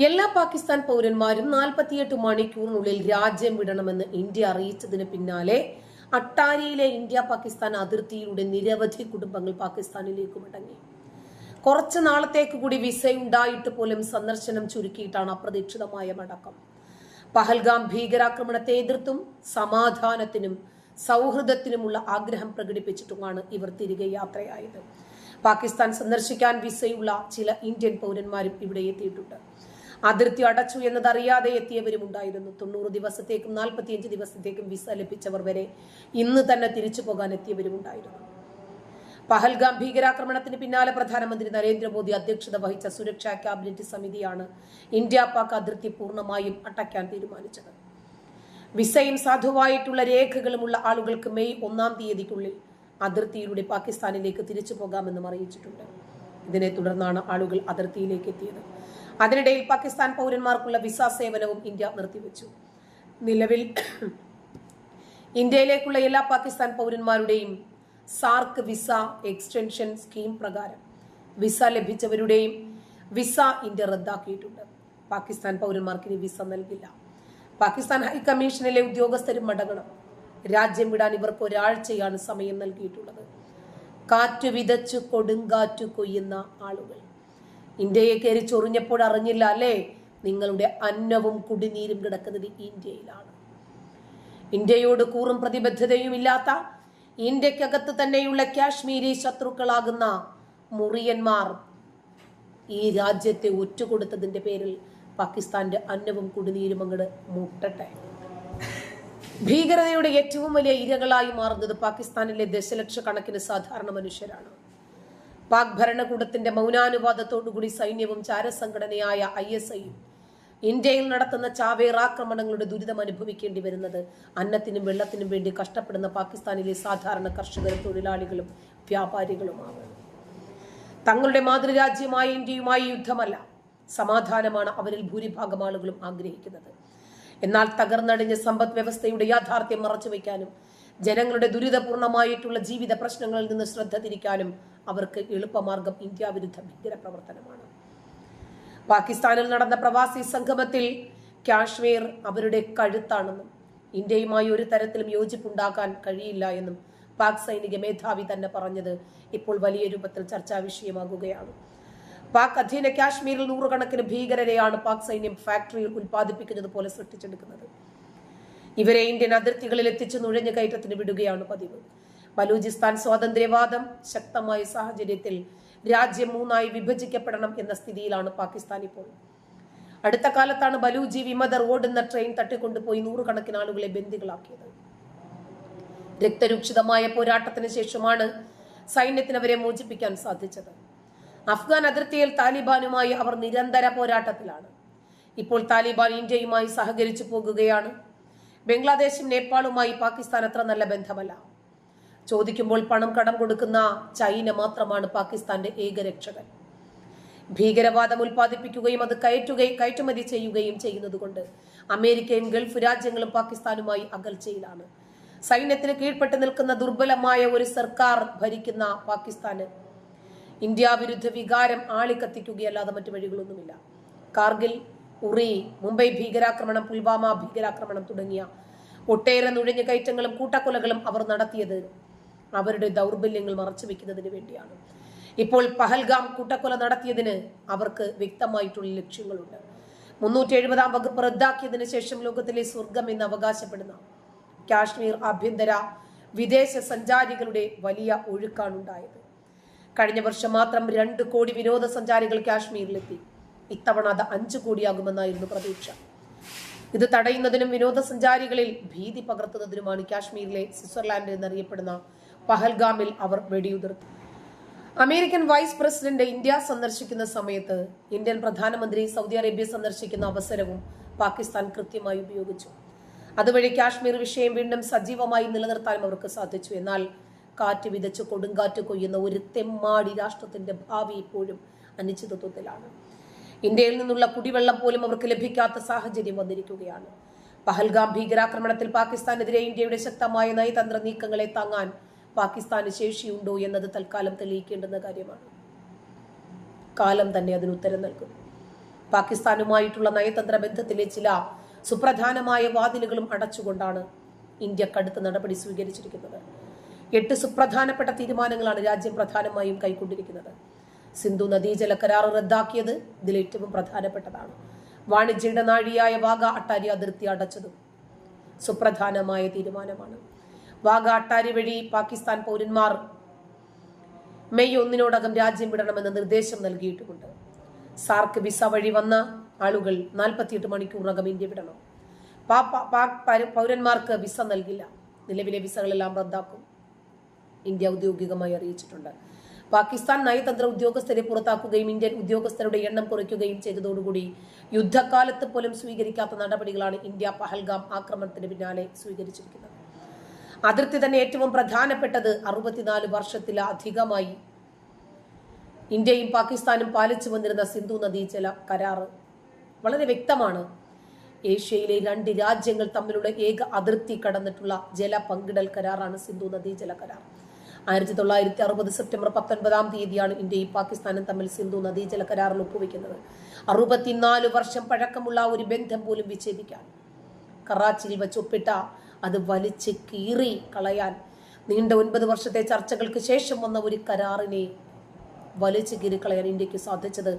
എല്ലാ പാകിസ്ഥാൻ പൗരന്മാരും നാൽപ്പത്തിയെട്ട് മണിക്കൂറിനുള്ളിൽ രാജ്യം വിടണമെന്ന് ഇന്ത്യ അറിയിച്ചതിന് പിന്നാലെ അട്ടാരിയിലെ ഇന്ത്യ പാകിസ്ഥാൻ അതിർത്തിയിലൂടെ നിരവധി കുടുംബങ്ങൾ പാകിസ്ഥാനിലേക്ക് മടങ്ങി. കുറച്ച് നാളത്തേക്ക് കൂടി വിസയുണ്ടായിട്ട് പോലും സന്ദർശനം ചുരുക്കിയിട്ടാണ് അപ്രതീക്ഷിതമായ മടക്കം. പഹൽഗാം ഭീകരാക്രമണത്തെ എതിർത്തും സമാധാനത്തിനും സൗഹൃദത്തിനുമുള്ള ആഗ്രഹം പ്രകടിപ്പിച്ചിട്ടുമാണ് ഇവർ തിരികെ യാത്രയായത്. പാകിസ്ഥാൻ സന്ദർശിക്കാൻ വിസയുള്ള ചില ഇന്ത്യൻ പൗരന്മാരും ഇവിടെ എത്തിയിട്ടുണ്ട്. അതിർത്തി അടച്ചു എന്നതറിയാതെ എത്തിയവരും ഉണ്ടായിരുന്നു. തൊണ്ണൂറ് ദിവസത്തേക്കും നാൽപ്പത്തിയഞ്ച് ദിവസത്തേക്കും വിസ ലഭിച്ചവർ വരെ ഇന്ന് തന്നെ തിരിച്ചു പോകാൻ എത്തിയവരും ഉണ്ടായിരുന്നു. പഹൽഗാം ഭീകരാക്രമണത്തിന് പിന്നാലെ പ്രധാനമന്ത്രി നരേന്ദ്രമോദി അധ്യക്ഷത വഹിച്ച സുരക്ഷാ ക്യാബിനറ്റ് സമിതിയാണ് ഇന്ത്യ പാക് അതിർത്തി പൂർണമായും അടയ്ക്കാൻ തീരുമാനിച്ചത്. വിസയും സാധുവായിട്ടുള്ള രേഖകളുമുള്ള ആളുകൾക്ക് മെയ് ഒന്നാം തീയതിക്കുള്ളിൽ അതിർത്തിയിലൂടെ പാകിസ്ഥാനിലേക്ക് തിരിച്ചു പോകാമെന്നും അറിയിച്ചിട്ടുണ്ട്. ഇതിനെ തുടർന്നാണ് ആളുകൾ അതിർത്തിയിലേക്ക് എത്തിയത്. അതിനിടയിൽ പാകിസ്ഥാൻ പൗരന്മാർക്കുള്ള വിസ സേവനവും ഇന്ത്യ നിർത്തിവെച്ചു. നിലവിൽ ഇന്ത്യയിലേക്കുള്ള എല്ലാ പാകിസ്ഥാൻ പൗരന്മാരുടെയും സാർക്ക് വിസ എക്സ്റ്റൻഷൻ സ്കീം പ്രകാരം വിസ ലഭിച്ചവരുടെയും വിസ ഇന്ത്യ റദ്ദാക്കിയിട്ടുണ്ട്. പാകിസ്ഥാൻ പൗരന്മാർക്ക് ഇനി വിസ നൽകില്ല. പാകിസ്ഥാൻ ഹൈക്കമ്മീഷനിലെ ഉദ്യോഗസ്ഥരും മടങ്ങണം രാജ്യം വിടാൻ ഇവർക്ക് ഒരാഴ്ചയാണ് സമയം നൽകിയിട്ടുള്ളത്. കാറ്റു വിതച്ചു കൊടുങ്കാറ്റു കൊയ്യുന്ന ആളുകൾ. ഇന്ത്യയെ കയറി ചൊറിഞ്ഞപ്പോൾ അറിഞ്ഞില്ല അല്ലേ? നിങ്ങളുടെ അന്നവും കുടിനീരും കിടക്കുന്നത് ഇന്ത്യയിലാണ്. ഇന്ത്യയോട് കൂറും പ്രതിബദ്ധതയും ഇല്ലാത്ത ഇന്ത്യക്കകത്ത് തന്നെയുള്ള കാശ്മീരി ശത്രുക്കളാകുന്ന മുറിയന്മാർ ഈ രാജ്യത്തെ ഒറ്റുകൊടുത്തതിന്റെ പേരിൽ പാകിസ്ഥാന്റെ അന്നവും കുടിനീരും അങ്ങട് മുട്ടട്ടെ. ഭീകരതയുടെ ഏറ്റവും വലിയ ഇരകളായി മാറുന്നത് പാകിസ്ഥാനിലെ ദശലക്ഷക്കണക്കിന് സാധാരണ മനുഷ്യരാണ്. പാക് ഭരണകൂടത്തിന്റെ മൗനാനുവാദത്തോടുകൂടി സൈന്യവും ചാരസംഘടനയായ ഐ എസ് ഐയും ഇന്ത്യയിൽ നടത്തുന്ന ചാവേർ ആക്രമണങ്ങളുടെ ദുരിതം അനുഭവിക്കേണ്ടി വരുന്നത്. അന്നത്തിനും വെള്ളത്തിനും വേണ്ടി കഷ്ടപ്പെടുന്ന പാകിസ്ഥാനിലെ സാധാരണ കർഷകരും തൊഴിലാളികളും വ്യാപാരികളുമാണ്. തങ്ങളുടെ മാതൃരാജ്യമായ ഇന്ത്യയുമായി യുദ്ധമല്ല സമാധാനമാണ് അവരിൽ ഭൂരിഭാഗം ആളുകളും ആഗ്രഹിക്കുന്നത്. എന്നാൽ തകർന്നടിഞ്ഞ സമ്പദ് വ്യവസ്ഥയുടെ യാഥാർത്ഥ്യം മറച്ചുവെക്കാനും ജനങ്ങളുടെ ദുരിതപൂർണമായിട്ടുള്ള ജീവിത പ്രശ്നങ്ങളിൽ നിന്ന് ശ്രദ്ധ തിരിക്കാനും അവർക്ക് എളുപ്പമാർഗം ഇന്ത്യ വിരുദ്ധ ഭീകര പ്രവർത്തനമാണ്. പാകിസ്ഥാനിൽ നടന്ന പ്രവാസി സംഗമത്തിൽ കാശ്മീർ അവരുടെ കഴുത്താണെന്നും ഇന്ത്യയുമായി ഒരു തരത്തിലും യോജിപ്പുണ്ടാക്കാൻ കഴിയില്ല എന്നും പാക് സൈനിക മേധാവി തന്നെ പറഞ്ഞത് ഇപ്പോൾ വലിയ രൂപത്തിൽ ചർച്ചാ വിഷയമാകുകയാണ്. പാക് അധീന കാശ്മീരിൽ നൂറുകണക്കിന് ഭീകരരെയാണ് പാക് സൈന്യം ഫാക്ടറിയിൽ ഉൽപ്പാദിപ്പിക്കുന്നത് പോലെ സൃഷ്ടിച്ചെടുക്കുന്നത്. ഇവരെ ഇന്ത്യൻ അതിർത്തികളിൽ എത്തിച്ച് നുഴഞ്ഞു കയറ്റത്തിന് വിടുകയാണ് പതിവ്. ബലൂചിസ്ഥാൻ സ്വാതന്ത്ര്യവാദം ശക്തമായ സാഹചര്യത്തിൽ രാജ്യം മൂന്നായി വിഭജിക്കപ്പെടണം എന്ന സ്ഥിതിയിലാണ് പാകിസ്ഥാൻ ഇപ്പോൾ. അടുത്ത കാലത്താണ് ബലൂജി വിമതർ ഓടുന്ന ട്രെയിൻ തട്ടിക്കൊണ്ടുപോയി നൂറുകണക്കിന് ആളുകളെ ബന്ദികളാക്കിയത്. രക്തരൂക്ഷിതമായ പോരാട്ടത്തിന് ശേഷമാണ് സൈന്യത്തിന് അവരെ മോചിപ്പിക്കാൻ സാധിച്ചത്. അഫ്ഗാൻ അതിർത്തിയിൽ താലിബാനുമായി അവർ നിരന്തര പോരാട്ടത്തിലാണ്. ഇപ്പോൾ താലിബാൻ ഇന്ത്യയുമായി സഹകരിച്ചു പോകുകയാണ്. ബംഗ്ലാദേശും നേപ്പാളുമായി പാകിസ്ഥാൻ അത്ര നല്ല ബന്ധമല്ല. ചോദിക്കുമ്പോൾ പണം കടം കൊടുക്കുന്ന ചൈന മാത്രമാണ് പാകിസ്ഥാന്റെ ഏക രക്ഷകൻ. ഭീകരവാദം ഉൽപ്പാദിപ്പിക്കുകയും അത് കയറ്റുകയും കയറ്റുമതി ചെയ്യുകയും ചെയ്യുന്നതുകൊണ്ട് അമേരിക്കയും ഗൾഫ് രാജ്യങ്ങളും പാകിസ്ഥാനുമായി അകൽച്ചയിലാണ്. സൈന്യത്തിന് കീഴ്പ്പെട്ട് നിൽക്കുന്ന ദുർബലമായ ഒരു സർക്കാർ ഭരിക്കുന്ന പാകിസ്ഥാന് ഇന്ത്യ വിരുദ്ധ വികാരം ആളിക്കത്തിക്കുകയല്ലാതെ മറ്റു വഴികളൊന്നുമില്ല. കാർഗിൽ ഉറി മുംബൈ ഭീകരാക്രമണം പുൽവാമ ഭീകരാക്രമണം തുടങ്ങിയ ഒട്ടേറെ നുഴഞ്ഞു കയറ്റങ്ങളും കൂട്ടക്കൊലകളും അവർ നടത്തിയത് അവരുടെ ദൗർബല്യങ്ങൾ മറച്ചു വെക്കുന്നതിന് വേണ്ടിയാണ്. ഇപ്പോൾ പഹൽഗാം കൂട്ടക്കൊല നടത്തിയതിന് അവർക്ക് വ്യക്തമായിട്ടുള്ള ലക്ഷ്യങ്ങളുണ്ട്. മുന്നൂറ്റി എഴുപതാം വകുപ്പ് റദ്ദാക്കിയതിനു ശേഷം ലോകത്തിലെ സ്വർഗം എന്ന് അവകാശപ്പെടുന്ന കാശ്മീർ ആഭ്യന്തര വിദേശ സഞ്ചാരികളുടെ വലിയ ഒഴുക്കാണുണ്ടായത്. കഴിഞ്ഞ വർഷം മാത്രം രണ്ട് കോടി വിനോദസഞ്ചാരികൾ കാശ്മീരിലെത്തി. ഇത്തവണ അത് അഞ്ചു കോടിയാകുമെന്നായിരുന്നു പ്രതീക്ഷ. ഇത് തടയുന്നതിനും വിനോദസഞ്ചാരികളിൽ ഭീതി പകർത്തുന്നതിനുമാണ് കാശ്മീരിലെ സ്വിറ്റ്സർലാൻഡ് എന്നറിയപ്പെടുന്ന പഹൽഗാമിൽ അവർ വെടിയുതിർത്തു അമേരിക്കൻ വൈസ് പ്രസിഡന്റ് ഇന്ത്യ സന്ദർശിക്കുന്ന സമയത്ത് ഇന്ത്യൻ പ്രധാനമന്ത്രി സൗദി അറേബ്യ സന്ദർശിക്കുന്ന അവസരവും പാകിസ്ഥാൻ കൃത്യമായി ഉപയോഗിച്ചു. അതുവഴി കാശ്മീർ വിഷയം വീണ്ടും സജീവമായി നിലനിർത്താനും അവർക്ക് സാധിച്ചു. എന്നാൽ കാറ്റ് വിതച്ച് കൊടുങ്കാറ്റ് കൊയ്യുന്ന ഒരു തെമ്മാടി രാഷ്ട്രത്തിന്റെ ഭാവി ഇപ്പോഴും അനിശ്ചിതത്വത്തിലാണ്. ഇന്ത്യയിൽ നിന്നുള്ള കുടിവെള്ളം പോലും അവർക്ക് ലഭിക്കാത്ത സാഹചര്യം വന്നിരിക്കുകയാണ്. പഹൽഗാം ഭീകരാക്രമണത്തിൽ പാകിസ്ഥാനെതിരെ ഇന്ത്യയുടെ ശക്തമായ നയതന്ത്ര നീക്കങ്ങളെ താങ്ങാൻ പാകിസ്ഥാന് ശേഷിയുണ്ടോ എന്നത് തൽക്കാലം തെളിയിക്കേണ്ടുന്ന കാര്യമാണ്. കാലം തന്നെ അതിന് ഉത്തരം നൽകും. പാകിസ്ഥാനുമായിട്ടുള്ള നയതന്ത്ര ബന്ധത്തിലെ ചില സുപ്രധാനമായ വാതിലുകളും അടച്ചുകൊണ്ടാണ് ഇന്ത്യ കടുത്ത നടപടി സ്വീകരിച്ചിരിക്കുന്നത്. എട്ട് സുപ്രധാനപ്പെട്ട തീരുമാനങ്ങളാണ് രാജ്യം പ്രധാനമായും കൈക്കൊണ്ടിരിക്കുന്നത്. സിന്ധു നദീജല കരാർ റദ്ദാക്കിയത് ഇതിൽ ഏറ്റവും പ്രധാനപ്പെട്ടതാണ്. വാണിജ്യ ഇടനാഴിയായ വാഗ അട്ടാരി അതിർത്തി അടച്ചതും സുപ്രധാനമായ തീരുമാനമാണ്. വാഗ അട്ടാരി വഴി പാകിസ്ഥാൻ പൗരന്മാർ മെയ് ഒന്നിനോടകം രാജ്യം വിടണമെന്ന് നിർദ്ദേശം നൽകിയിട്ടുമുണ്ട്. സാർക്ക് വിസ വഴി വന്ന ആളുകൾ നാൽപ്പത്തിയെട്ട് മണിക്കൂറിനകം ഇന്ത്യ വിടണം. പാക് പൗരന്മാർക്ക് വിസ നൽകില്ല. നിലവിലെ വിസകളെല്ലാം റദ്ദാക്കും. ഇന്ത്യ ഔദ്യോഗികമായി അറിയിച്ചിട്ടുണ്ട്. പാകിസ്ഥാൻ നയതന്ത്ര ഉദ്യോഗസ്ഥരെ പുറത്താക്കുകയും ഇന്ത്യൻ ഉദ്യോഗസ്ഥരുടെ എണ്ണം കുറയ്ക്കുകയും ചെയ്തതോടുകൂടി യുദ്ധകാലത്ത് പോലും സ്വീകരിക്കാത്ത നടപടികളാണ് ഇന്ത്യ പഹൽഗാം ആക്രമണത്തിന് പിന്നാലെ സ്വീകരിച്ചിരിക്കുന്നത്. അതിർത്തി തന്നെ ഏറ്റവും പ്രധാനപ്പെട്ടത് അറുപത്തിനാല് വർഷത്തിലധികമായി ഇന്ത്യയും പാകിസ്ഥാനും പാലിച്ചു വന്നിരുന്ന സിന്ധു നദീജല കരാറ്. വളരെ വ്യക്തമാണ്. ഏഷ്യയിലെ രണ്ട് രാജ്യങ്ങൾ തമ്മിലുള്ള ഏക അതിർത്തി കടന്നിട്ടുള്ള ജല പങ്കിടൽ കരാറാണ് സിന്ധു നദീജല കരാർ. ആയിരത്തി തൊള്ളായിരത്തി അറുപത് സെപ്റ്റംബർ പത്തൊൻപതാം തീയതിയാണ് ഇന്ത്യയും പാകിസ്ഥാനും തമ്മിൽ സിന്ധു നദീജല കരാറിൽ ഒപ്പുവെക്കുന്നത്. അറുപത്തിനാല് വർഷം പഴക്കമുള്ള ഒരു ബന്ധം പോലും വിച്ഛേദിക്കാൻ കറാച്ചിയിൽ വെച്ച് ഒപ്പിട്ട അത് വലിച്ച് കീറി കളയാൻ നീണ്ട ഒൻപത് വർഷത്തെ ചർച്ചകൾക്ക് ശേഷം വന്ന ഒരു കരാറിനെ വലിച്ചു കീറി കളയാൻ ഇന്ത്യയ്ക്ക് സാധിച്ചത്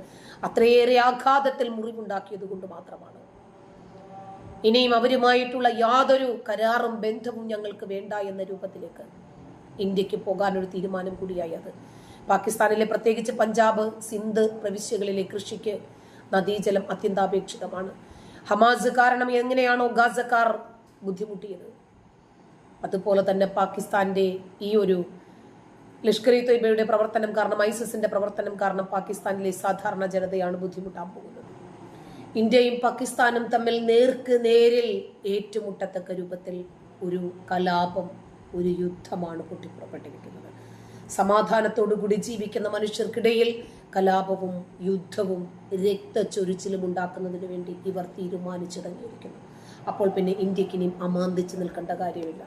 അത്രയേറെ ആഘാതത്തിൽ മുറിവുണ്ടാക്കിയത് കൊണ്ട് മാത്രമാണ്. ഇനിയും അവരുമായിട്ടുള്ള യാതൊരു കരാറും ബന്ധവും ഞങ്ങൾക്ക് വേണ്ട എന്ന രൂപത്തിലേക്ക് ഇന്ത്യയ്ക്ക് പോകാനൊരു തീരുമാനം കൂടിയായി അത്. പാകിസ്ഥാനിലെ പ്രത്യേകിച്ച് പഞ്ചാബ് സിന്ധ് പ്രവിശ്യകളിലെ കൃഷിക്ക് നദീജലം അത്യന്താപേക്ഷിതമാണ്. ഹമാസ് കാരണം എങ്ങനെയാണോ ഗാസക്കാർ ബുദ്ധിമുട്ടിയത്. അതുപോലെ തന്നെ പാകിസ്ഥാന്റെ ഈ ഒരു ലഷ്കർ ഇ തൊയ്ബയുടെ പ്രവർത്തനം കാരണം ഐസിസിന്റെ പ്രവർത്തനം കാരണം പാകിസ്ഥാനിലെ സാധാരണ ജനതയാണ് ബുദ്ധിമുട്ടാൻ പോകുന്നത്. ഇന്ത്യയും പാകിസ്ഥാനും തമ്മിൽ നേർക്ക് നേരിൽ ഏറ്റുമുട്ടത്തക്ക രൂപത്തിൽ ഒരു കലാപം ഒരു യുദ്ധമാണ് പൊട്ടിപ്പുറപ്പെട്ടിരിക്കുന്നത് സമാധാനത്തോടുകൂടി ജീവിക്കുന്ന മനുഷ്യർക്കിടയിൽ കലാപവും യുദ്ധവും രക്തച്ചൊരിച്ചിലും ഉണ്ടാക്കുന്നതിന് വേണ്ടി ഇവർ തീരുമാനിച്ചു അപ്പോൾ പിന്നെ ഇന്ത്യയ്ക്ക് ഇനിയും അമാന്തിച്ച് നിൽക്കേണ്ട കാര്യമില്ല.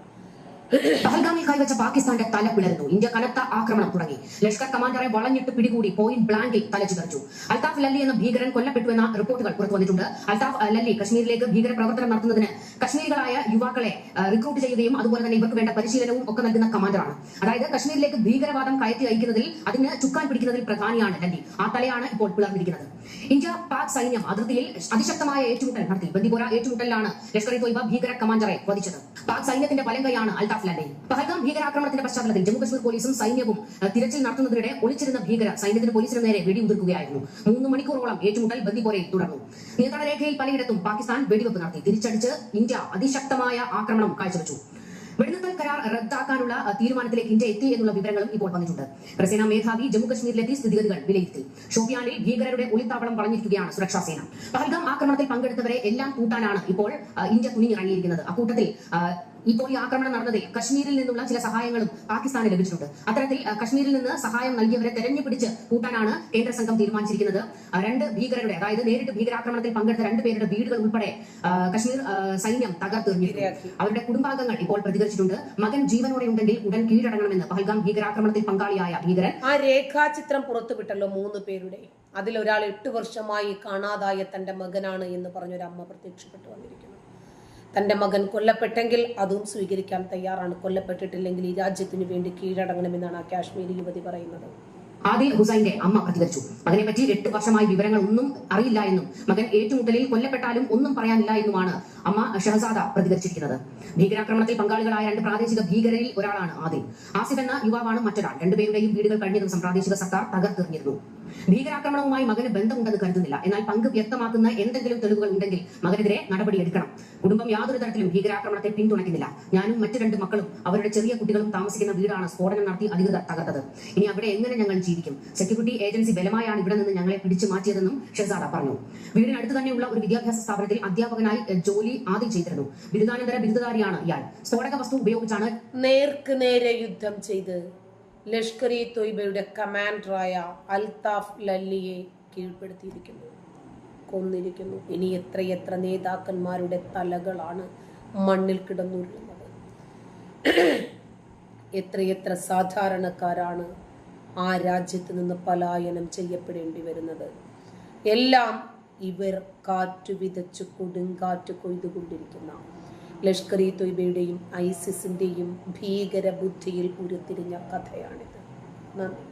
പഹൽഗാമിൽ കൈവച്ച പാകിസ്ഥാന്റെ തല പിളർന്നു ഇന്ത്യ കനത്ത ആക്രമണം തുടങ്ങി. ലഷ്കർ കമാൻഡറെ വളഞ്ഞിട്ട് പിടികൂടി പോയിന്റ് ബ്ലാങ്കിൽ തലച്ചിതറിച്ചു അൽതാഫ് ലല്ലി എന്ന ഭീകരൻ കൊല്ലപ്പെട്ടു എന്ന റിപ്പോർട്ടുകൾ പുറത്തു വന്നിട്ടുണ്ട്. അൽതാഫ് ലല്ലി കശ്മീരിലേക്ക് ഭീകര പ്രവർത്തനം നടത്തുന്നതിന് കശ്മീരികളായ യുവാക്കളെ റിക്രൂട്ട് ചെയ്യുകയും അതുപോലെ തന്നെ ഇവർക്ക് വേണ്ട പരിശീലനവും ഒക്കെ നൽകുന്ന കമാൻഡറാണ് അതായത് കശ്മീരിലേക്ക് ഭീകരവാദം കയറ്റി അയക്കുന്നതിൽ അതിന് ചുക്കാൻ പിടിക്കുന്നതിൽ പ്രധാനിയാണ് ഡൽഹി. ആ തലയാണ് ഇപ്പോൾ പിളർന്നിരിക്കുന്നത്. ഇന്ത്യ പാക് സൈന്യം അതിർത്തിയിൽ അതിശക്തമായ ഏറ്റുമുട്ടൽ നടത്തി. ബന്ദിപോര ഏറ്റുമുട്ടലിലാണ് ലഷ്കർ ഇ തോയ്ബ ഭീകര കമാൻഡറെ വധിച്ചത്. പാക് സൈന്യത്തിന്റെ വലങ്കയാണ് അൽതാഫ് ലല്ലി പഹൽഗാം ഭീകരാക്രമണത്തിന്റെ പശ്ചാത്തലത്തിൽ ജമ്മു കശ്മീർ പോലീസും സൈന്യവും തിരച്ചിൽ നടത്തുന്നതിനിടെ ഒളിച്ചിരുന്ന ഭീകര സൈന്യത്തിന് പോലീസിന് നേരെ വെടിയുതിർക്കുകയായിരുന്നു. മൂന്ന് മണിക്കൂറോളം ഏറ്റുമുട്ടൽ ബന്ദിപോരയിൽ തുടർന്നു. നിയന്ത്രണ രേഖയിൽ പലയിടത്തും പാകിസ്ഥാൻ വെടിവെപ്പ് നടത്തി. തിരിച്ചടിച്ച് ഇന്ത്യ അതിശക്തമായ ആക്രമണം കാഴ്ചവെച്ചു. വെടിനിർത്തൽ കരാർ റദ്ദാക്കാനുള്ള തീരുമാനത്തിലേക്ക് ഇന്ത്യ എത്തി എന്നുള്ള വിവരങ്ങളും ഇപ്പോൾ വന്നിട്ടുണ്ട്. പ്രസേന മേധാവി ജമ്മു കശ്മീരിലെത്തി സ്ഥിതിഗതികൾ വിലയിരുത്തി. ഷോപ്പിയാനിൽ ഭീകരരുടെ ഒളിത്താവളം വളഞ്ഞിരിക്കുകയാണ് സുരക്ഷാ സേന. പഹൽഗാം ആക്രമണത്തിൽ പങ്കെടുത്തവരെ എല്ലാം കൂട്ടാനാണ് ഇപ്പോൾ ഇന്ത്യ തുനിഞ്ഞിറങ്ങിയിരിക്കുന്നത് അക്കൂട്ടത്തിൽ ഇപ്പോൾ ഈ ആക്രമണം നടന്നതേ കശ്മീരിൽ നിന്നുള്ള ചില സഹായങ്ങളും പാകിസ്ഥാന് ലഭിച്ചിട്ടുണ്ട്. അത്തരത്തിൽ കശ്മീരിൽ നിന്ന് സഹായം നൽകിയവരെ തെരഞ്ഞു പിടിച്ച് കൂട്ടാനാണ് കേന്ദ്ര സംഘം തീരുമാനിച്ചിരിക്കുന്നത് രണ്ട് ഭീകരരുടെ അതായത് നേരിട്ട് ഭീകരാക്രമണത്തിൽ പങ്കെടുത്ത രണ്ട് പേരുടെ വീടുകൾ ഉൾപ്പെടെ കശ്മീർ സൈന്യം തകർത്തെറിഞ്ഞു അവരുടെ കുടുംബാംഗങ്ങൾ ഇപ്പോൾ പ്രതികരിച്ചിട്ടുണ്ട്. മകൻ ജീവനോടെ ഉണ്ടെങ്കിൽ ഉടൻ കീഴടങ്ങണമെന്ന് പഹൽഗാം ഭീകരാക്രമണത്തിൽ പങ്കാളിയായ ഭീകരൻ. ആ രേഖാചിത്രം പുറത്തുവിട്ടല്ലോ മൂന്ന് പേരുടെ. അതിലൊരാൾ എട്ട് വർഷമായി കാണാതായ തന്റെ മകനാണ് എന്ന് പറഞ്ഞൊരു അമ്മ പ്രത്യക്ഷപ്പെട്ടു വന്നിരിക്കുന്നു. തന്റെ മകൻ കൊല്ലപ്പെട്ടെങ്കിൽ അതും സ്വീകരിക്കാൻ തയ്യാറാണ്. കൊല്ലപ്പെട്ടിട്ടില്ലെങ്കിൽ ഈ രാജ്യത്തിന് വേണ്ടി കീഴടങ്ങണമെന്നാണ് ആ കാശ്മീരി യുവതി പറയുന്നത്. ആദിൽ ഹുസൈന്റെ അമ്മ പ്രതികരിച്ചു മകനെപ്പറ്റി എട്ട് വർഷമായി വിവരങ്ങൾ ഒന്നും അറിയില്ല എന്നും മകൻ ഏറ്റുമുട്ടലിൽ കൊല്ലപ്പെട്ടാലും ഒന്നും പറയാനില്ല എന്നുമാണ് അമ്മ ഷഹസാദ പ്രതികരിച്ചിരിക്കുന്നത്. ഭീകരാക്രമണത്തിൽ പങ്കാളികളായ രണ്ട് പ്രാദേശിക ഭീകരരിൽ ഒരാളാണ് ആദിൽ. ആസിഫ് എന്ന യുവാവാണ് മറ്റൊരാൾ. രണ്ടുപേരുടെയും വീടുകൾ കഴിഞ്ഞ ദിവസം പ്രാദേശിക സർക്കാർ തകർത്തെറിഞ്ഞിരുന്നു. ഭീകരാക്രമണവുമായി മകന് ബന്ധമുണ്ടെന്ന് കരുതുന്നില്ല. എന്നാൽ പങ്ക് വ്യക്തമാക്കുന്ന എന്തെങ്കിലും തെളിവുകൾ ഉണ്ടെങ്കിൽ മകനെതിരെ നടപടിയെടുക്കണം കുടുംബം യാതൊരു തരത്തിലും ഭീകരാക്രമണത്തെ പിന്തുണയ്ക്കുന്നില്ല. ഞാനും മറ്റു രണ്ട് മക്കളും അവരുടെ ചെറിയ കുട്ടികളും താമസിക്കുന്ന വീടാണ് സ്ഫോടനം നടത്തി അധികൃതർ തകർത്തത്. ഇനി അവിടെ എങ്ങനെ ഞങ്ങൾ ജീവിക്കും? സെക്യൂരിറ്റി ഏജൻസി ബലമായാണ് ഇവിടെ നിന്ന് ഞങ്ങളെ പിടിച്ചു മാറ്റിയതെന്നും ഷെസാദ പറഞ്ഞു. വീടിനടുത്ത് തന്നെയുള്ള ഒരു വിദ്യാഭ്യാസ സ്ഥാപനത്തിൽ അധ്യാപകനായി എഹ്, ആദ്യം ചെയ്തിരുന്നു. ബിരുദാനന്തര ബിരുദധാരിയാണ് ഇയാൾ. സ്ഫോടക വസ്തു ഉപയോഗിച്ചാണ് നേർക്ക് നേരെ യുദ്ധം ചെയ്ത് ലഷ്കർ ഇ തൊയ്ബയുടെ കമാൻഡറായ അൽതാഫ് ലല്ലിയെ കീഴ്പ്പെടുത്തിയിരിക്കുന്നു. കൊന്നിരിക്കുന്നു. ഇനി എത്രയെത്ര നേതാക്കന്മാരുടെ തലകളാണ് മണ്ണിൽ കിടന്നുരുളുന്നത്. എത്രയെത്ര സാധാരണക്കാരാണ് ആ രാജ്യത്ത് നിന്ന് പലായനം ചെയ്യപ്പെടേണ്ടി വരുന്നത്. എല്ലാം ഇവർ കാറ്റ് വിതച്ചു കൊടുങ്കാറ്റ് കൊയ്തുകൊണ്ടിരിക്കുന്ന ലഷ്കർ ഇ തൊയ്ബയുടെയും ഐസിസിന്റെയും ഭീകര ബുദ്ധിയിൽ ഉരുത്തിരിഞ്ഞ കഥയാണിത്. നന്ദി.